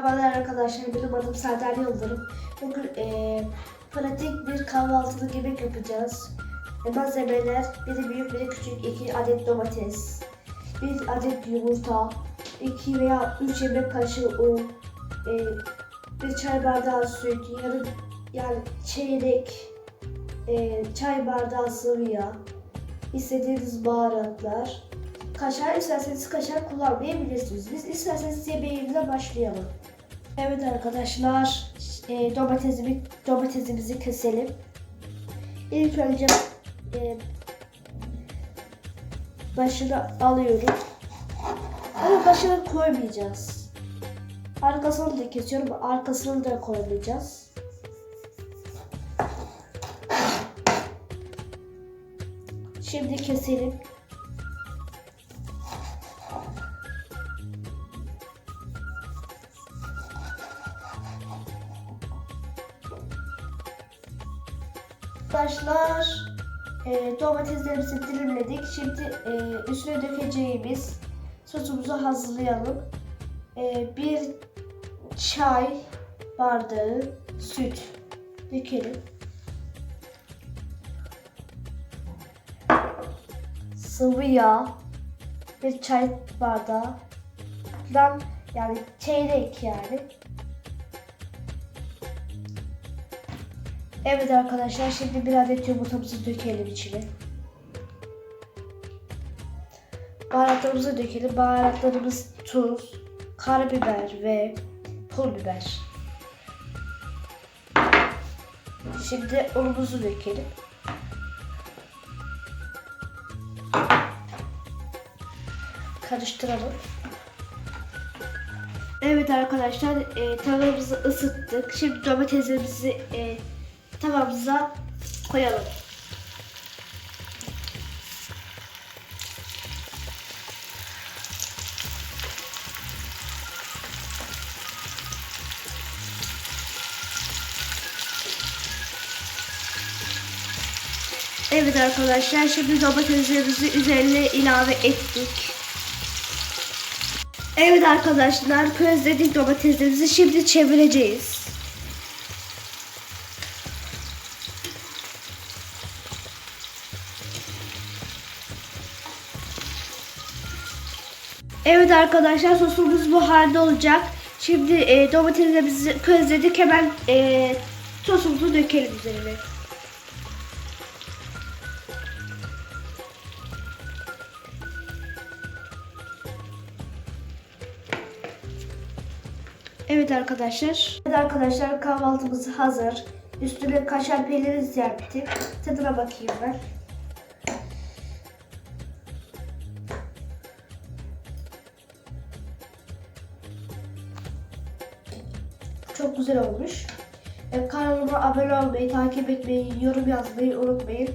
Merhabalar arkadaşlar, benim adım Serdar Yıldırım. Bugün eee, pratik bir kahvaltılık yemek yapacağız. E, malzemeler, biri büyük, biri küçük, iki adet domates, bir adet yumurta, iki veya üç yemek kaşığı un, eee, bir çay bardağı süt, yarım yani çeyrek eee, çay bardağı sıvı yağ, istediğiniz baharatlar, Kaşar isterseniz kaşar kullanmayabilirsiniz. Biz isterseniz yemeğimize başlayalım. Evet arkadaşlar, e, domatesimi, domatesimizi keselim. İlk önce e, başını alıyorum. Ama başını koymayacağız. Arkasını da kesiyorum, arkasını da koymayacağız. Şimdi keselim. Arkadaşlar e, domateslerimizi dilimledik. Şimdi e, üstüne dökeceğimiz sosumuzu hazırlayalım. E, bir çay bardağı süt dökelim. Sıvı yağ bir çay bardağı yani çeyrek yani Evet arkadaşlar şimdi bir adet yumurtamızı dökelim içine. Baharatlarımızı dökelim. Baharatlarımız tuz, karabiber ve pul biber. Şimdi unumuzu dökelim. Karıştıralım. Evet arkadaşlar e, tavamızı ısıttık. Şimdi domatesimizi e, tavamıza koyalım. Evet arkadaşlar şimdi domateslerimizi üzerine ilave ettik. Evet arkadaşlar közledik domateslerimizi şimdi çevireceğiz. Evet arkadaşlar sosumuz bu halde olacak. Şimdi e, domateslerimizi közledik hemen e, sosumuzu dökelim üzerine. Evet arkadaşlar. Evet arkadaşlar kahvaltımız hazır. Üstüne kaşar peyniri serptim. Tadına bakayım ben. Çok güzel olmuş. E, kanalıma abone olmayı, takip etmeyi, yorum yazmayı unutmayın.